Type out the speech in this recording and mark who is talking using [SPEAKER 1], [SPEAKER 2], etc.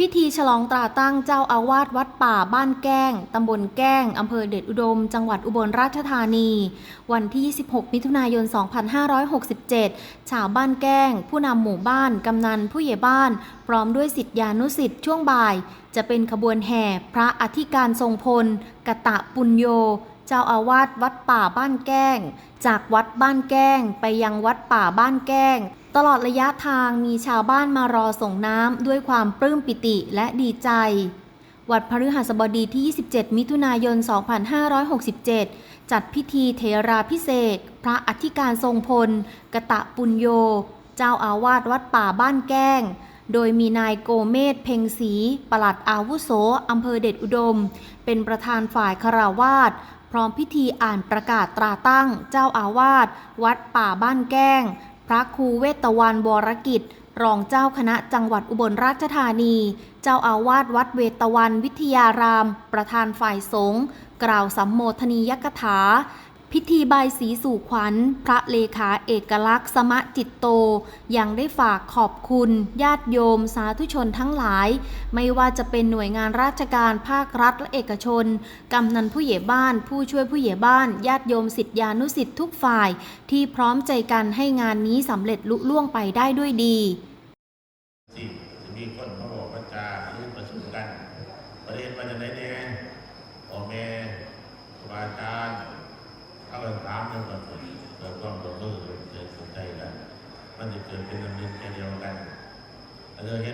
[SPEAKER 1] พิธีฉลองตราตั้งเจ้าอาวาสวัดป่าบ้านแก้ง ตำบลแก้ง อำเภอเดชอุดม จังหวัดอุบลราชธานี วันที่ 26 มิถุนายน 2567 ชาวบ้านแก้ง ผู้นำหมู่บ้าน กำนัน ผู้ใหญ่บ้าน พร้อมด้วยสิทธิานุสิทธิ์ช่วงบ่าย จะเป็นขบวนแห่ พระอธิการทรงพล กะตะปุญโย เจ้าอาวาสวัดป่าบ้านแก้ง จากวัดบ้านแก้งไปยังวัดป่าบ้านแก้ง ตลอดระยะทางมีชาวบ้านมารอส่งน้ำด้วยความปลื้มปิติและดีใจ วัดพฤหัสบดีที่ 27 มิถุนายน 2567 จัดพิธีเทราพิเศษ พระอธิการทรงพล กะตะปุญโย เจ้าอาวาสวัดป่าบ้านแก้ง โดยมีนายโกเมศเพ็งศรีปลัดอาวุโสอำเภอเดชอุดม เป็นประธานฝ่ายคาราวาสพร้อมพิธีอ่านประกาศตราตั้งเจ้าอาวาสวัดป่าบ้านแก้ง พระครูเวตวันวรกิจ รองเจ้าคณะจังหวัดอุบลราชธานี เจ้าอาวาสวัดเวตวันวิทยาราม ประธานฝ่ายสงฆ์กล่าวสัมโมทนียกถา พิธีบายสีสู่ขวัญ พระเลขาเอกลักษณ์ สมะจิตโต ยังได้ฝากขอบคุณ ญาติโยม สาธุชนทั้งหลาย ไม่ว่าจะเป็นหน่วยงานราชการภาครัฐและเอกชน กำนันผู้ใหญ่บ้าน ผู้ช่วยผู้ใหญ่บ้าน ญาติโยมสิทธิานุสิทธิทุกฝ่าย ที่พร้อมใจกันให้งานนี้สำเร็จลุล่วงไปได้ด้วยดี
[SPEAKER 2] ที่คนมาบอกว่าจาเรื่องประชุมกันประเด็นว่าจะไหนแน่พ่อแม่ dengan yang dia. Ada lagi?